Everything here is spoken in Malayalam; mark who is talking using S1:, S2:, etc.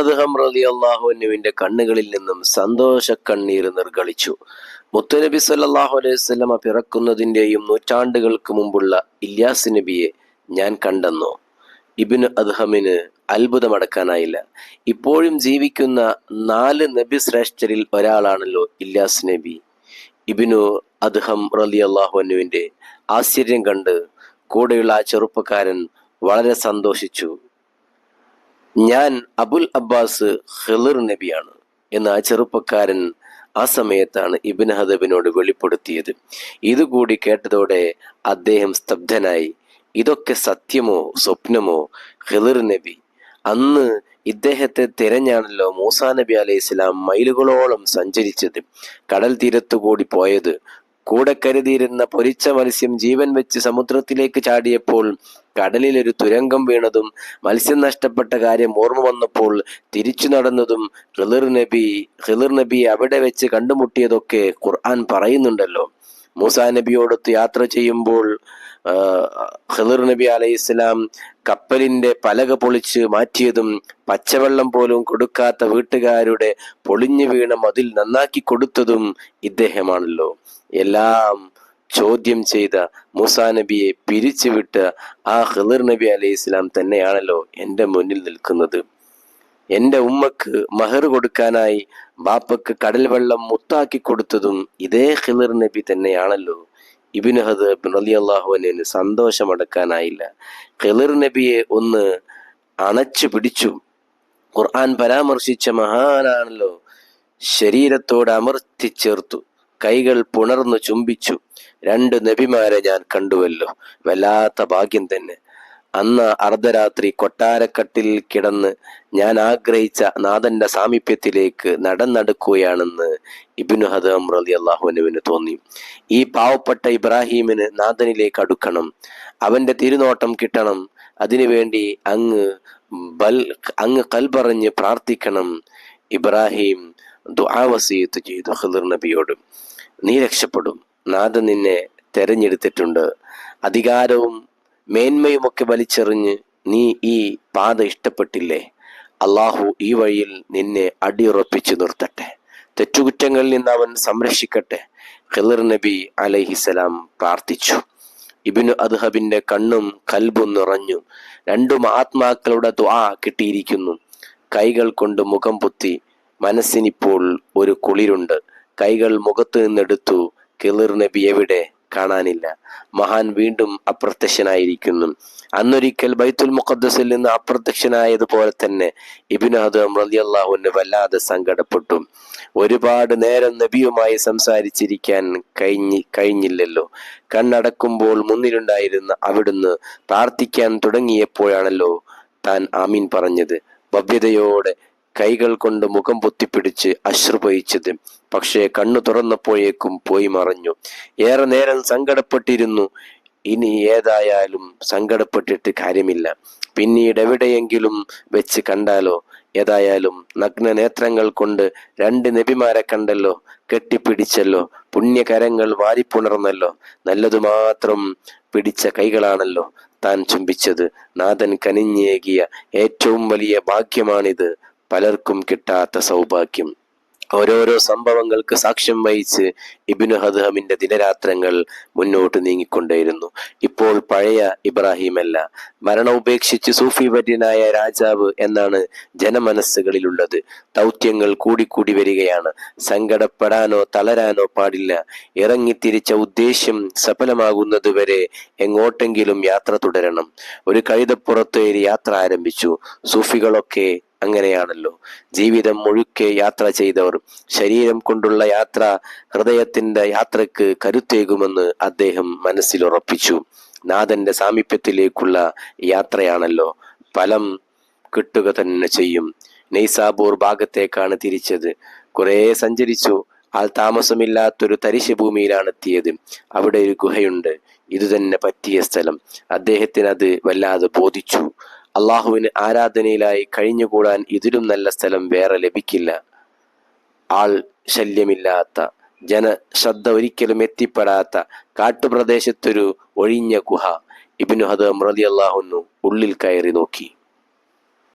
S1: ഹദ്ഹം റലി കണ്ണുകളിൽ നിന്നും സന്തോഷ കണ്ണീർ നിർഗളിച്ചു. മുത്തുനബി സല്ലാഹു അലൈഹി വസല്ലമ പിറക്കുന്നതിന്റെയും നൂറ്റാണ്ടുകൾക്ക് മുമ്പുള്ള ഇല്യാസ് നബിയെ ഞാൻ കണ്ടെന്നു. ഇബിന് അദ്ഹമിന് അത്ഭുതമടക്കാനായില്ല. ഇപ്പോഴും ജീവിക്കുന്ന നാല് നബി ശ്രേഷ്ഠരിൽ ഒരാളാണല്ലോ ഇല്യാസ് നബി. ഇബിനു അദ്ഹം റലി അള്ളാഹുവിന്റെ ആശ്ചര്യം കണ്ട് കൂടെയുള്ള ആ ചെറുപ്പക്കാരൻ വളരെ സന്തോഷിച്ചു. ഞാൻ അബുൽ അബ്ബാസ് ഖിളിർ നബിയാണ് എന്ന ആ ചെറുപ്പക്കാരൻ ആ സമയത്താണ് ഇബിൻ ഹദബിനോട് വെളിപ്പെടുത്തിയത്. ഇതുകൂടി കേട്ടതോടെ അദ്ദേഹം സ്തബ്ധനായി. ഇതൊക്കെ സത്യമോ സ്വപ്നമോ? ഖിളിർ നബി. അന്ന് ഇദ്ദേഹത്തെ തിരഞ്ഞാണല്ലോ മൂസാ നബി അലൈഹി ഇസ്ലാം മൈലുകളോളം സഞ്ചരിച്ചത് കടൽ തീരത്തുകൂടി പോയത്. കൂടെ കരുതിയിരുന്ന പൊരിച്ച മത്സ്യം ജീവൻ വെച്ച് സമുദ്രത്തിലേക്ക് ചാടിയപ്പോൾ കടലിൽ ഒരു തുരങ്കം വീണതും മത്സ്യം നഷ്ടപ്പെട്ട കാര്യം ഓർമ്മ വന്നപ്പോൾ തിരിച്ചു നടന്നതും ഖിളിർ നബി ഖിളിർ നബി അവിടെ വെച്ച് കണ്ടുമുട്ടിയതൊക്കെ ഖുർആൻ പറയുന്നുണ്ടല്ലോ. മൂസാ നബിയോടൊത്ത് യാത്ര ചെയ്യുമ്പോൾ ആ, ഖിളിർ നബി അലൈഹി ഇസ്ലാം കപ്പലിന്റെ പലക പൊളിച്ച് മാറ്റിയതും പച്ചവെള്ളം പോലും കൊടുക്കാത്ത വീട്ടുകാരുടെ പൊളിഞ്ഞു വീണ മതിൽ നന്നാക്കി കൊടുത്തതും ഇദ്ദേഹമാണല്ലോ. എല്ലാം ചോദ്യം ചെയ്ത മൂസാ നബിയെ പിരിച്ചുവിട്ട ആ ഖിദർ നബി അലൈഹി ഇസ്ലാം തന്നെയാണല്ലോ എന്റെ മുന്നിൽ നിൽക്കുന്നത്. എന്റെ ഉമ്മക്ക് മഹർ കൊടുക്കാനായി ബാപ്പക്ക് കടൽ വെള്ളം മുത്താക്കി കൊടുത്തതും ഇതേ ഖിളിർ നബി തന്നെയാണല്ലോ. ഇബിന് ഹദബ് റലി അള്ളാഹുവിന് സന്തോഷമടക്കാനായില്ല. ഖിളിർ നബിയെ ഒന്ന് അണച്ചു പിടിച്ചു. ഖുർആൻ പരാമർശിച്ച മഹാനാണല്ലോ. ശരീരത്തോട് അമർത്തിച്ചേർത്തു കൈകൾ പുണർന്നു ചുംബിച്ചു. രണ്ട് നബിമാരെ ഞാൻ കണ്ടുവല്ലോ. വല്ലാത്ത ഭാഗ്യം തന്നെ. അന്ന് അർദ്ധരാത്രി കൊട്ടാരക്കട്ടിൽ കിടന്ന് ഞാൻ ആഗ്രഹിച്ച നാഥന്റെ സാമീപ്യത്തിലേക്ക് നടന്നെടുക്കുകയാണെന്ന് ഇബിനു ഹദം റലി അള്ളാഹുനുവിന് തോന്നി. ഈ പാവപ്പെട്ട ഇബ്രാഹീമിന് നാഥനിലേക്ക് അടുക്കണം. അവന്റെ തിരുനോട്ടം കിട്ടണം. അതിനുവേണ്ടി അങ്ങ് ബൽ അങ്ങ് കൽപറഞ്ഞ് പ്രാർത്ഥിക്കണം. ഇബ്രാഹിം ദുആവസീത്ത് ചെയ്തു ഖിളിർ നബിയോട്. നീ രക്ഷപ്പെടും. നാഥൻ നിന്നെ തെരഞ്ഞെടുത്തിട്ടുണ്ട്. അധികാരവും മേന്മയുമൊക്കെ വലിച്ചെറിഞ്ഞ് നീ ഈ പാത ഇഷ്ടപ്പെട്ടില്ലേ? അള്ളാഹു ഈ വഴിയിൽ നിന്നെ അടിയുറപ്പിച്ചു നിർത്തട്ടെ. തെറ്റുകുറ്റങ്ങളിൽ നിന്ന് അവൻ സംരക്ഷിക്കട്ടെ ഖിലിർ നബി അലഹിസലാം പ്രാർത്ഥിച്ചു. ഇബിനു അദ്ഹബിന്റെ കണ്ണും കൽബും നിറഞ്ഞു. രണ്ടും ആത്മാക്കളുടെ ദ്വാ കിട്ടിയിരിക്കുന്നു. കൈകൾ കൊണ്ട് മുഖം പൊത്തി മനസ്സിനിപ്പോൾ ഒരു കുളിരുണ്ട്. കൈകൾ മുഖത്ത് നിന്നെടുത്തു കിളിർ നബി എവിടെ? കാണാനില്ല. മഹാൻ വീണ്ടും അപ്രത്യക്ഷനായിരിക്കുന്നു. അന്നൊരിക്കൽ ബൈത്തുൽ മുഖദ്സിൽ നിന്ന് അപ്രത്യക്ഷനായതുപോലെ തന്നെ ഇബിന് ഹദം വല്ലാതെ സങ്കടപ്പെട്ടു. ഒരുപാട് നേരം നബിയുമായി സംസാരിച്ചിരിക്കാൻ കഴിഞ്ഞി കഴിഞ്ഞില്ലല്ലോ. കണ്ണടക്കുമ്പോൾ മുന്നിലുണ്ടായിരുന്ന അവിടുന്ന് പ്രാർത്ഥിക്കാൻ തുടങ്ങിയപ്പോഴാണല്ലോ താൻ ആമീൻ പറഞ്ഞത്. ഭവ്യതയോടെ കൈകൾ കൊണ്ട് മുഖം പൊത്തിപ്പിടിച്ച് അശ്രുപയിച്ചത്. പക്ഷേ കണ്ണു തുറന്നപ്പോഴേക്കും പോയി മറഞ്ഞു. ഏറെ നേരം സങ്കടപ്പെട്ടിരുന്നു. ഇനി ഏതായാലും സങ്കടപ്പെട്ടിട്ട് കാര്യമില്ല. പിന്നീട് എവിടെയെങ്കിലും വെച്ച് കണ്ടാലോ? ഏതായാലും നഗ്ന നേത്രങ്ങൾ കൊണ്ട് രണ്ട് നബിമാരെ കണ്ടല്ലോ? കെട്ടിപ്പിടിച്ചല്ലോ? പുണ്യകരങ്ങൾ വാരിപ്പുണർന്നല്ലോ? നല്ലതു മാത്രം പിടിച്ച കൈകളാണല്ലോ താൻ ചുംബിച്ചത്. നാഥൻ കനിഞ്ഞേകിയ ഏറ്റവും വലിയ ഭാഗ്യമാണിത്. പലർക്കും കിട്ടാത്ത സൗഭാഗ്യം. ഓരോരോ സംഭവങ്ങൾക്ക് സാക്ഷ്യം വഹിച്ച് ഇബിനു ഹദ്ഹമിന്റെ ദിനരാത്രങ്ങൾ മുന്നോട്ട് നീങ്ങിക്കൊണ്ടേയിരുന്നു. ഇപ്പോൾ പഴയ ഇബ്രാഹിമല്ല. മരണം ഉപേക്ഷിച്ച് സൂഫി വര്യനായ രാജാവ് എന്നാണ് ജനമനസ്സുകളിലുള്ളത്. ദൗത്യങ്ങൾ കൂടിക്കൂടി വരികയാണ്. സങ്കടപ്പെടാനോ തളരാനോ പാടില്ല. ഇറങ്ങിത്തിരിച്ച ഉദ്ദേശ്യം സഫലമാകുന്നതുവരെ എങ്ങോട്ടെങ്കിലും യാത്ര തുടരണം. ഒരു കഴുതപ്പുറത്തേറി യാത്ര ആരംഭിച്ചു. സൂഫികളൊക്കെ അങ്ങനെയാണല്ലോ. ജീവിതം മുഴുക്കെ യാത്ര ചെയ്തവർ ശരീരം കൊണ്ടുള്ള യാത്ര ഹൃദയത്തിന്റെ യാത്രയ്ക്ക് കരുത്തേകുമെന്ന് അദ്ദേഹം മനസ്സിൽ ഉറപ്പിച്ചു. നാഥന്റെ സാമീപ്യത്തിലേക്കുള്ള യാത്രയാണല്ലോ. ഫലം കിട്ടുക തന്നെ ചെയ്യും. നെയ്സാബൂർ ഭാഗത്തേക്കാണ് തിരിച്ചത്. കുറെ സഞ്ചരിച്ചു. ആൾ താമസമില്ലാത്തൊരു തരിശ ഭൂമിയിലാണ് എത്തിയത് അവിടെ ഒരു ഗുഹയുണ്ട്. ഇതുതന്നെ പറ്റിയ സ്ഥലം. അദ്ദേഹത്തിന് അത് വല്ലാതെ ബോധിച്ചു. അള്ളാഹുവിന് ആരാധനയിലായി കഴിഞ്ഞുകൂടാൻ ഇതിലും നല്ല സ്ഥലം വേറെ ലഭിക്കില്ല. ആൾ ശല്യമില്ലാത്ത ജനശ്രദ്ധ ഒരിക്കലും എത്തിപ്പെടാത്ത കാട്ടുപ്രദേശത്തൊരു ഒഴിഞ്ഞ ഗുഹ ഇബിനു ഹദം റതി അള്ളാഹുന്നു ഉള്ളിൽ കയറി നോക്കി.